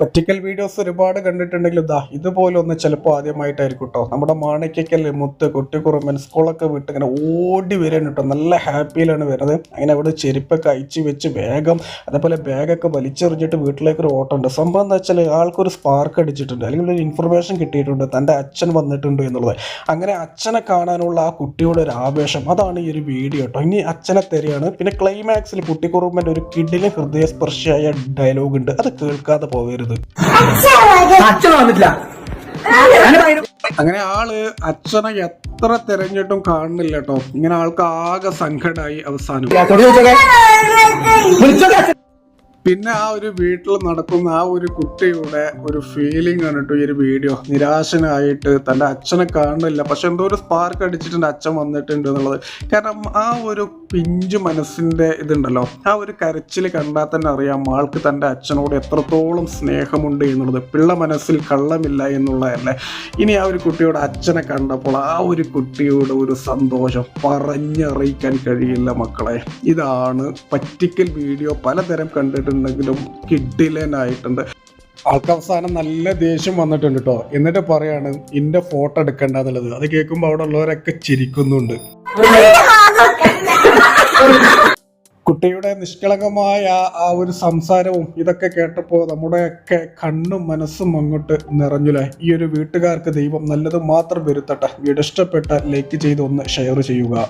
പറ്റിക്കൽ videos ഒരുപാട് കണ്ടിട്ടുണ്ടെങ്കിലും ഇതാ ഇതുപോലൊന്ന് ചിലപ്പോൾ ആദ്യമായിട്ടായിരിക്കും കേട്ടോ നമ്മുടെ മാണിക്കൽ മുത്ത് കുട്ടിക്കുറുമ്പൻ സ്കൂളൊക്കെ വിട്ട് ഇങ്ങനെ ഓടി വരാൻ കേട്ടോ നല്ല ഹാപ്പിയിലാണ് വരുന്നത്. അങ്ങനെ അവിടെ ചെരുപ്പൊക്കെ അയച്ചു വെച്ച് വേഗം അതേപോലെ ബാഗൊക്കെ വലിച്ചെറിഞ്ഞിട്ട് വീട്ടിലേക്ക് ഒരു ഓട്ടം ഉണ്ട്. സംഭവം എന്താ വെച്ചാൽ ആൾക്കൊരു സ്പാർക്ക് അടിച്ചിട്ടുണ്ട്. അല്ലെങ്കിൽ ഒരു ഇൻഫർമേഷൻ കിട്ടിയിട്ടുണ്ട്. തന്റെ അച്ഛൻ വന്നിട്ടുണ്ട് എന്നുള്ളത്. അങ്ങനെ അച്ഛനെ കാണാനുള്ള ആ കുട്ടിയുടെ ഒരു ആവേശം. അതാണ് ഈ ഒരു വീഡിയോ കേട്ടോ ഇനി അച്ഛനെ തരികയാണ്. പിന്നെ ക്ലൈമാക്സിൽ കുട്ടിക്കുറുമ്പന്റെ ഒരു കിഡിലെ ഹൃദയസ്പർശിയായ ഡയലോഗ് ഉണ്ട്. അത് കേൾക്കാതെ പോകരുത് അച്ഛൻ വന്നിട്ടില്ല. ഞാൻ ഭയങ്കര- അങ്ങനെ ആൾ അച്ഛനെ എത്ര തിരഞ്ഞിട്ടും കാണുന്നില്ല കേട്ടോ ഇങ്ങനെ ആൾക്ക് ആകെ സങ്കടമായി അവസാനം. പിന്നെ ആ ഒരു വീട്ടിൽ നടക്കുന്ന ആ ഒരു കുട്ടിയുടെ ഒരു ഫീലിംഗ് ആണ് ഈ ഒരു വീഡിയോ നിരാശനായിട്ട് തന്റെ അച്ഛനെ കാണുന്നില്ല. പക്ഷെ എന്തോ ഒരു സ്പാർക്ക് അടിച്ചിട്ടുണ്ട് അച്ഛൻ വന്നിട്ടുണ്ട് എന്നുള്ളത്. കാരണം ആ ഒരു പിഞ്ചു മനസ്സിന്റെ ഇതുണ്ടല്ലോ. ആ ഒരു കരച്ചിൽ കണ്ടാൽ തന്നെ അറിയാം ആൾക്ക് തന്റെ അച്ഛനോട് എത്രത്തോളം സ്നേഹമുണ്ട് എന്നുള്ളത്. പിള്ള മനസ്സിൽ കള്ളമില്ല എന്നുള്ളതല്ലേ. ഇനി ആ ഒരു കുട്ടിയുടെ അച്ഛനെ കണ്ടപ്പോൾ ആ ഒരു കുട്ടിയുടെ ഒരു സന്തോഷം പറഞ്ഞറിയിക്കാൻ കഴിയില്ല മക്കളെ. ഇതാണ് പറ്റിക്കൽ വീഡിയോ പലതരം കണ്ടിട്ടുണ്ടെങ്കിലും കിഡിലനായിട്ടുണ്ട്. ആൾക്ക് അവസാനം നല്ല ദേഷ്യം വന്നിട്ടുണ്ട് കേട്ടോ എന്നിട്ട് പറയാണ് ഇന്റെ ഫോട്ടോ എടുക്കണ്ട എന്നുള്ളത് അത് കേൾക്കുമ്പോൾ അവിടെ ഉള്ളവരൊക്കെ ചിരിക്കുന്നുണ്ട്. കുട്ടിയുടെ നിഷ്കളങ്കമായ ആ ഒരു സംസാരവും ഇതൊക്കെ കേട്ടപ്പോൾ നമ്മുടെയൊക്കെ കണ്ണും മനസ്സും അങ്ങോട്ട് നിറഞ്ഞുലേ. ഈ ഒരു വീട്ടുകാർക്ക് ദൈവം നല്ലത് മാത്രം വരുത്തട്ടെ. വീട് ഇഷ്ടപ്പെട്ട ലൈക്ക് ചെയ്ത് ഒന്ന് ഷെയർ ചെയ്യുക.